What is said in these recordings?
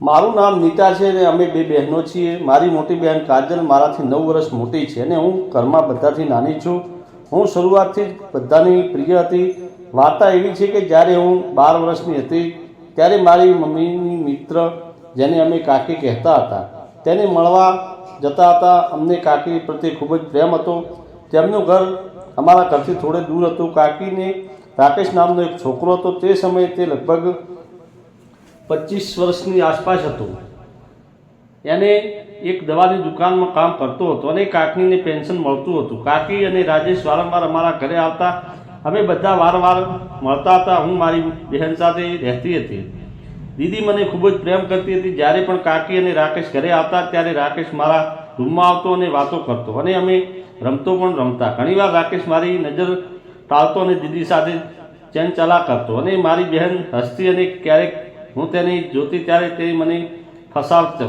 મારું નામ નીતા છે અને અમે બે બહેનો છીએ. મારી મોટી બહેન કાજલ મારાથી નવ વર્ષ મોટી છે અને હું ઘરમાં બધાથી નાની છું. હું શરૂઆતથી જ બધાની પ્રિય હતી. વાર્તા એવી છે કે જ્યારે હું બાર વર્ષની હતી, ત્યારે મારી મમ્મીની મિત્ર જેને અમે કાકી કહેતા હતા, તેને મળવા જતા હતા. અમને કાકી પ્રત્યે ખૂબ જ પ્રેમ હતો. તેમનું ઘર અમારા ઘરથી થોડે દૂર હતું. કાકીને રાકેશ નામનો એક છોકરો હતો. તે સમયે તે લગભગ પચીસ વર્ષની આસપાસ હતો. એને એક દવાની દુકાનમાં કામ કરતો હતો અને કાકીને પેન્શન મળતું હતું. કાકી અને રાજેશ વારંવાર અમારા ઘરે આવતા. અમે બધા વારંવાર મળતા હતા. હું, મારી બહેન સાથે રહેતી હતી. દીદી મને ખૂબ જ પ્રેમ કરતી હતી. જ્યારે પણ કાકી અને રાકેશ ઘરે આવતા, ત્યારે રાકેશ મારા રૂમમાં આવતો અને વાતો કરતો અને અમે રમતો પણ રમતા. ઘણીવાર રાકેશ મારી નજર ટાળતો અને દીદી સાથે ચેન ચલા કરતો અને મારી બહેન હસતી અને ક્યારેક હું તેની જોતી ત્યારે તે મને ફસાવતો.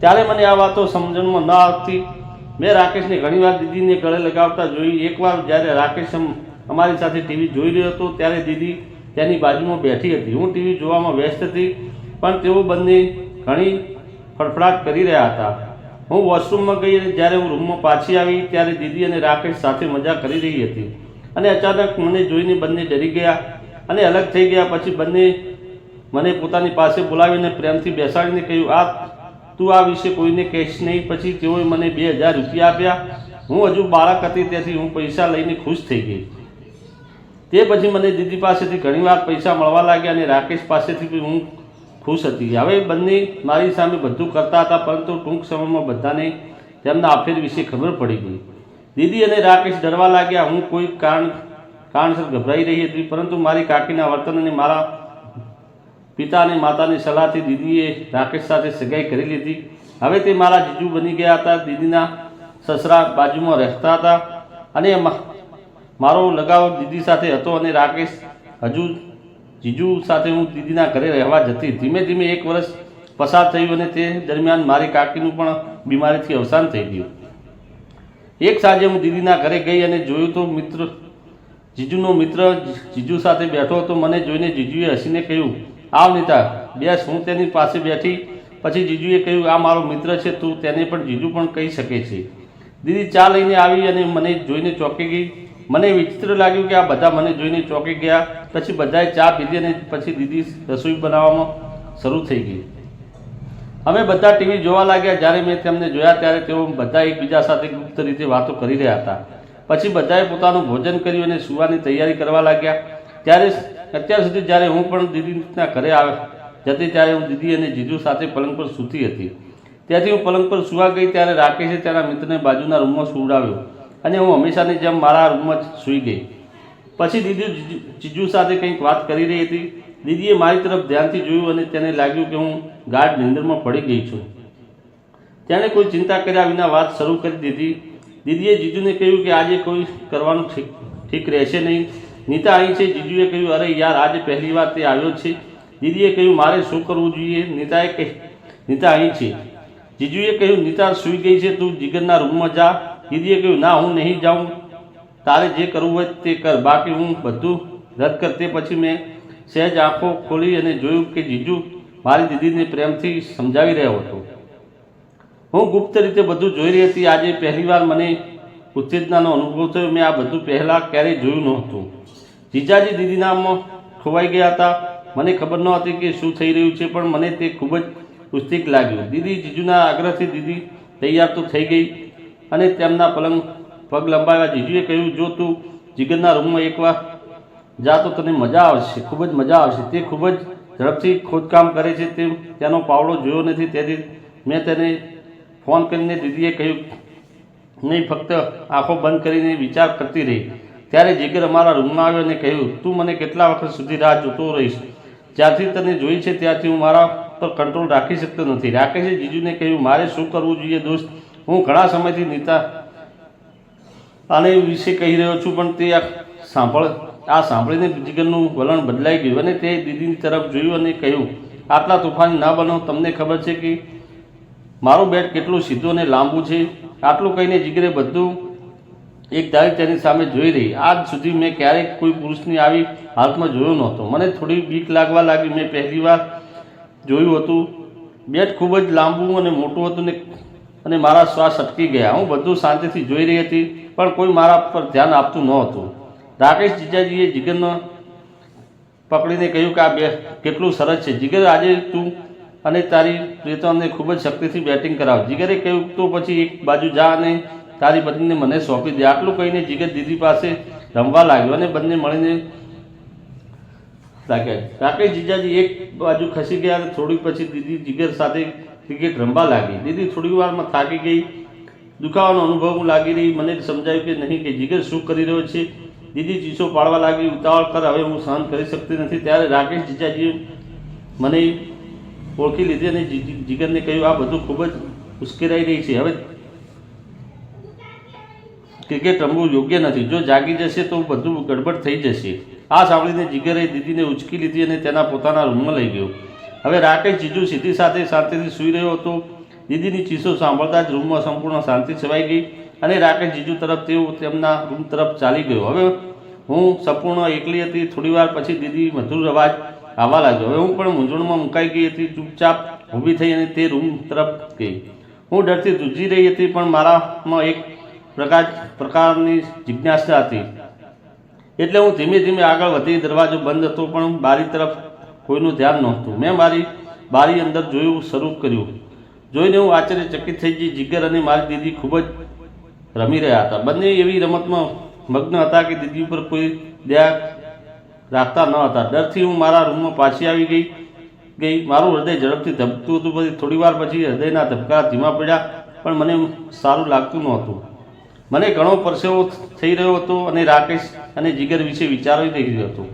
ત્યારે મને આ વાતો સમજણમાં ન આવતી. મેં રાકેશને ઘણીવાર દીદીને ગળે લગાવતા જોઈ એકવાર જ્યારે રાકેશ અમારી સાથે ટીવી જોઈ રહ્યો હતો, ત્યારે દીદી તેની બાજુમાં બેઠી હતી. હું ટીવી જોવામાં વ્યસ્ત હતી, પણ તેઓ બંને ઘણી ફડફડાટ કરી રહ્યા હતા. હું વોશરૂમમાં ગઈ અને જ્યારે હું રૂમમાં પાછી આવી, ત્યારે દીદી અને રાકેશ સાથે મજા કરી રહી હતી. અને અચાનક મને જોઈને બંને ડરી ગયા અને અલગ થઈ ગયા. પછી બંને મને પોતાની પાસે બોલાવીને પ્રેમથી બેસાડીને કહ્યું, આ, તું આ વિશે કોઈને કહેશ નહીં. પછી તેઓએ મને બે હજાર રૂપિયા આપ્યા. હું હજુ બાળક હતી, તેથી હું પૈસા લઈને ખુશ થઈ ગઈ. તે પછી મને દીદી પાસેથી ઘણીવાર પૈસા મળવા લાગ્યા અને રાકેશ પાસેથી બી હું ખુશ હતી. હવે બંને મારી સામે બધું કરતા હતા, પરંતુ ટૂંક સમયમાં બધાને તેમના અફેર વિશે ખબર પડી ગઈ. દીદી અને રાકેશ ડરવા લાગ્યા. હું કોઈ કારણ, કારણસર ગભરાઈ રહી હતી, પરંતુ મારી કાકીના વર્તન અને મારા પિતા અને માતાની સલાહથી દીદીએ રાકેશ સાથે સગાઈ કરી લીધી. હવે તે મારા જીજુ બની ગયા હતા. દીદીના સસરા બાજુમાં રહેતા હતા અને મારો લગાવ દીદી સાથે હતો અને રાકેશ હજુ જીજુ સાથે હું દીદીના ઘરે રહેવા જતી. ધીમે ધીમે એક વર્ષ પસાર થયું અને તે દરમિયાન મારી કાકીનું પણ બીમારીથી અવસાન થઈ ગયું. એક સાંજે હું દીદીના ઘરે ગઈ અને જોયું તો મિત્ર જીજુનો મિત્ર જીજુ સાથે બેઠો હતો. મને જોઈને જીજુએ હસીને કહ્યું આવ નીતા, બેસ, હું તેની પાસે બેઠી. પછી જીજુએ કહ્યું, આ મારો મિત્ર છે, તું તેને પણ, જીજુ પણ કહી શકે છે. દીદી ચા લઈને આવી અને મને જોઈને ચોંકી ગઈ. મને વિચિત્ર લાગ્યું કે આ બધા મને જોઈને ચોંકી ગયા. પછી બધાએ ચા પીધી અને પછી દીદી રસોઈ બનાવવામાં શરૂ થઈ ગઈ. અમે બધા ટીવી જોવા લાગ્યા. જ્યારે મેં તેમને જોયા, ત્યારે તેઓ બધા એકબીજા સાથે ગુપ્ત રીતે વાતો કરી રહ્યા હતા. પછી બધાએ પોતાનું ભોજન કર્યું અને સુવાની તૈયારી કરવા લાગ્યા. ત્યારે અત્યાર સુધી જ્યારે હું પણ દીદીના ઘરે આવે જતી ત્યારે હું દીદી અને જીજુ સાથે પલંગ પર સૂતી હતી. ત્યાંથી હું પલંગ પર સુવા ગઈ ત્યારે રાકેશે તેના મિત્રને બાજુના રૂમમાં સુવડાવ્યો અને હું હંમેશાની જેમ મારા રૂમમાં સૂઈ ગઈ. પછી દીદી જીજુ સાથે કંઈક વાત કરી રહી હતી. દીદીએ મારી તરફ ધ્યાનથી જોયું અને તેને લાગ્યું કે હું ગાઢ નિંદરમાં પડી ગઈ છું. તેણે કોઈ ચિંતા કર્યા વિના વાત શરૂ કરી દીધી. દીદીએ જીજુને કહ્યું કે આજે કોઈ કરવાનું ઠીક ઠીક રહેશે નહીં. નીતા અહીં છે. જીજુએ કહ્યું, અરે યાર, આજે પહેલી વાર તે આવ્યો છે. દીદીએ કહ્યું, મારે શું કરવું જોઈએ? નીતાએ કહે, નીતા અહીં છે. જીજુએ કહ્યું, નીતા સૂઈ ગઈ છે, તું જીગરના રૂમમાં જા. દીદીએ કહ્યું, ના, હું નહીં જાઉં. તારે જે કરવું હોય તે કર. બાકી હું બધું રદ કર. તે પછી મેં સહેજ આંખો ખોલી અને જોયું કે જીજુ મારી દીદીને પ્રેમથી સમજાવી રહ્યો હતો. હું ગુપ્ત રીતે બધું જોઈ રહી હતી. આજે પહેલીવાર મને ઉત્તેજનાનો અનુભવ થયો. મેં આ બધું પહેલાં ક્યારેય જોયું નહોતું. જીજાજી દીદીનામાં ખોવાઈ ગયા હતા. મને ખબર ન હતી કે શું થઈ રહ્યું છે, પણ મને તે ખૂબ જ પુસ્તિક લાગ્યું. દીદી, જીજુના આગ્રહથી દીદી તૈયાર તો થઈ ગઈ અને તેમના પલંગ પગ લંબાવ્યા. જીજુએ કહ્યું, જો તું જીગરના રૂમમાં એકવાર જા તો તને મજા આવશે, ખૂબ જ મજા આવશે. તે ખૂબ જ ઝડપથી ખોદકામ કરે છે. તે તેનો પાવડો જોયો નથી. તેથી મેં તેને ફોન કરીને દીદીએ કહ્યું નહીં, ફક્ત આંખો બંધ કરીને વિચાર કરતી રહી. ત્યારે જીગર અમારા રૂમમાં આવ્યો અને કહ્યું, તું મને કેટલા વખત સુધી રાહ જોતો રહીશ? જ્યાંથી તને જોઈ છે, ત્યારથી હું મારા પર કંટ્રોલ રાખી શકતો નથી. રાકેશે જીજુને કહ્યું, મારે શું કરવું જોઈએ, દોસ્ત? હું ઘણા સમયથી નીતા આને વિશે કહી રહ્યો છું, પણ તે આ સાંભળ, આ સાંભળીને જીગરનું વલણ બદલાઈ ગયું અને તે દીદીની તરફ જોયું અને કહ્યું, આટલા તોફાની ના બનો. તમને ખબર છે કે મારું બેટ કેટલું સીધું અને લાંબુ છે. આટલું કહીને જીગરે બધું એક તારીખ તેની સામે જોઈ રહી. આજ સુધી મેં ક્યારેક કોઈ પુરુષની આવી હાલતમાં જોયો નહોતો. મને થોડી બીક લાગવા લાગી. મેં પહેલી વાર જોયું હતું. બેટ ખૂબ જ લાંબુ અને મોટું હતું ને અને મારા શ્વાસ અટકી ગયા. હું બધું શાંતિથી જોઈ રહી હતી, પણ કોઈ મારા પર ધ્યાન આપતું ન હતું રાકેશ જીજાજીએ જીગરનો પકડીને કહ્યું કે આ બે કેટલું સરસ છે. જીગર, આજે તું અને તારી પ્રિયતમને ખૂબ જ શક્તિથી બેટિંગ કરાવ. જીગરે કહ્યું, તો પછી એક બાજુ જા અને તારી પત્નીને મને સોંપી દે. આટલું કહીને જીગર દીદી પાસે રમવા લાગ્યો અને બંને મળીને લાગ્યા રાકેશ જીજાજી એક બાજુ ખસી ગયા અને થોડી પછી દીદી જીગર સાથે ક્રિકેટ રમવા લાગી. દીદી થોડી વારમાં થાકી ગઈ. દુખાવાનો અનુભવ લાગી રહી. મને સમજાયું કે નહીં, કે જીગર શું કરી રહ્યો છે? દીદી ચીસો પાડવા લાગી. ઉતાવળ કર, હવે હું સહન કરી શકતી નથી. ત્યારે રાકેશ જીજાજીએ મને ઓળખી લીધી અને જીગરને કહ્યું, આ બધું ખૂબ જ ઉશ્કેરાઈ રહી છે. હવે ક્રિકેટ રમવું યોગ્ય નથી. જો જાગી જશે તો બધું ગડબડ થઈ જશે. આ સાંભળીને જીગરે દીદીને ઉચકી લીધી અને તેના પોતાના રૂમમાં લઈ ગયો. હવે રાકેશ જીજુ સીધી સાથે શાંતિથી સૂઈ રહ્યો હતો. દીદીની ચીસો સાંભળતા જ રૂમમાં સંપૂર્ણ શાંતિ છવાઈ ગઈ અને રાકેશ જીજુ તરફ તેઓ તેમના રૂમ તરફ ચાલી ગયો. હવે હું સંપૂર્ણ એકલી હતી. થોડીવાર પછી દીદી મધુર અવાજ આવવા લાગ્યો. હવે હું પણ મૂંઝવણમાં મુકાઈ ગઈ હતી, ચૂપચાપ ઊભી થઈ અને તે રૂમ તરફ ગઈ. હું ડરથી ધ્રુજી રહી હતી, પણ મારામાં એક પ્રકાર, પ્રકારની જિજ્ઞાસા હતી. એટલે હું ધીમે ધીમે આગળ વધી, દરવાજો બંધ હતો, પણ બારી તરફ કોઈનું ધ્યાન નહોતું. મેં મારી બારી અંદર જોયું, શરૂ કર્યું. જોઈને હું આશ્ચર્યચકિત થઈ ગઈ. જીગર અને મારી દીદી ખૂબ જ રમી રહ્યા હતા. બંને એવી રમતમાં મગ્ન હતા કે દીદી ઉપર કોઈ દયા રાખતા ન હતા. ડરથી હું મારા રૂમમાં પાછી આવી ગઈ ગઈ. મારું હૃદય ઝડપથી ધબકતું હતું. પછી થોડી વાર પછી હૃદયના ધબકારા ધીમા પડ્યા, પણ મને સારું લાગતું નહોતું. મને ઘણો પરસેવો થઈ રહ્યો હતો અને રાકેશ અને જીગર વિશે વિચારી રહ્યો હતો.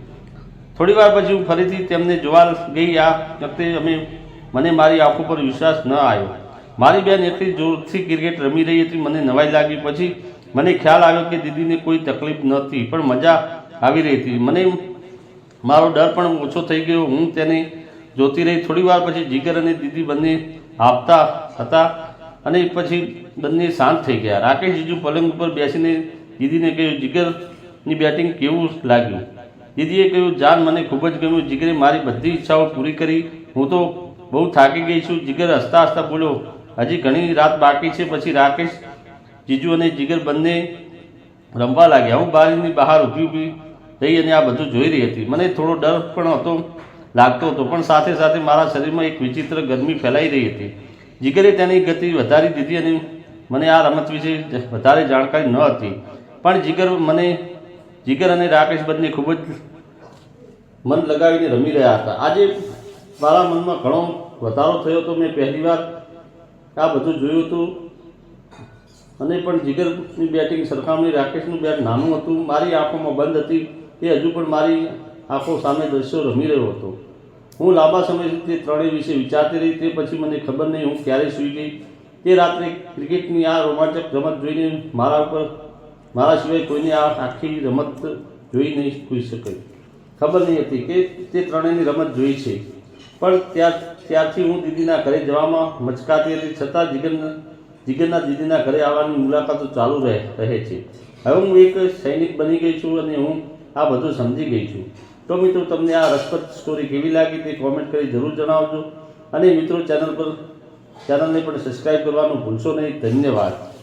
થોડી વાર પછી હું ફરીથી તેમને જોવા ગઈ. આ વખતે અમે, મને મારી આંખો પર વિશ્વાસ ન આવ્યો. મારી બેન એટલી જોરથી ક્રિકેટ રમી રહી હતી, મને નવાઈ લાગી. પછી મને ખ્યાલ આવ્યો કે દીદીને કોઈ તકલીફ નહોતી, પણ મજા આવી રહી હતી. મને મારો ડર પણ ઓછો થઈ ગયો. હું તેને જોતી રહી. થોડી વાર પછી જીગર અને દીદી બંને આપતા હતા અને પછી બંને શાંત થઈ ગયા. રાકેશ જીજુ પલંગ ઉપર બેસીને દીદીને કહ્યું, જીગરની બેટિંગ કેવું લાગ્યું? દીદીએ કહ્યું, જાન, મને ખૂબ જ ગમ્યું. જીગરે મારી બધી ઈચ્છાઓ પૂરી કરી. હું તો બહુ થાકી ગઈ છું. જીગર હસતા હસતા બોલ્યો, હજી ઘણી રાત બાકી છે. પછી રાકેશ જીજુ અને જીગર બંને રમવા લાગ્યા. હું બારીની બહાર ઊભી ઊભી રહી અને આ બધું જોઈ રહી હતી. મને થોડો ડર પણ હતો, લાગતો હતો, પણ સાથે સાથે મારા શરીરમાં એક વિચિત્ર ગરમી ફેલાઈ રહી હતી. જીગરે તેની ગતિ વધારી દીધી અને મને આ રમત વિશે વધારે જાણકારી ન હતી. પણ જીગર મને, જીગર અને રાકેશ બંને ખૂબ જ મન લગાવીને રમી રહ્યા હતા. આજે મારા મનમાં ઘણો વધારો થયો હતો મેં પહેલી વાર આ બધું જોયું હતું. અને પણ જીગરની બેટિંગ સરખામણી રાકેશનું બેટ નાનું હતું. મારી આંખોમાં બંધ હતી. તે હજુ પણ મારી આંખો સામે દ્રશ્યો રમી રહ્યો હતો. હું લાંબા સમયથી તે ત્રણેય વિશે વિચારતી રહી, તે પછી મને ખબર નહીં હું ક્યારે સૂઈ ગઈ. તે રાત્રે ક્રિકેટની આ રોમાંચક રમત જોઈને મારા ઉપર, મારા સિવાય કોઈને આ આખી રમત જોઈ નહીં હોઈ શકે. ખબર નહીં હતી કે તે ત્રણેયની રમત જોઈ છે. પણ ત્યાં ત્યારથી હું દીદીના ઘરે જવામાં મચકાતી હતી, છતાં જીગરના જીગરના દીદીના ઘરે આવવાની મુલાકાતો ચાલુ રહે રહે છે. હવે હું એક સૈનિક બની ગઈ છું અને હું આ બધું સમજી ગઈ છું. તો મિત્રો, તમને આ રસપ્રદ સ્ટોરી કેવી લાગી તે કોમેન્ટ કરી જરૂર જણાવજો. અને મિત્રો ચેનલ પર ચેનલને પણ સબસ્ક્રાઈબ કરવાનું ભૂલશો નહીં. ધન્યવાદ.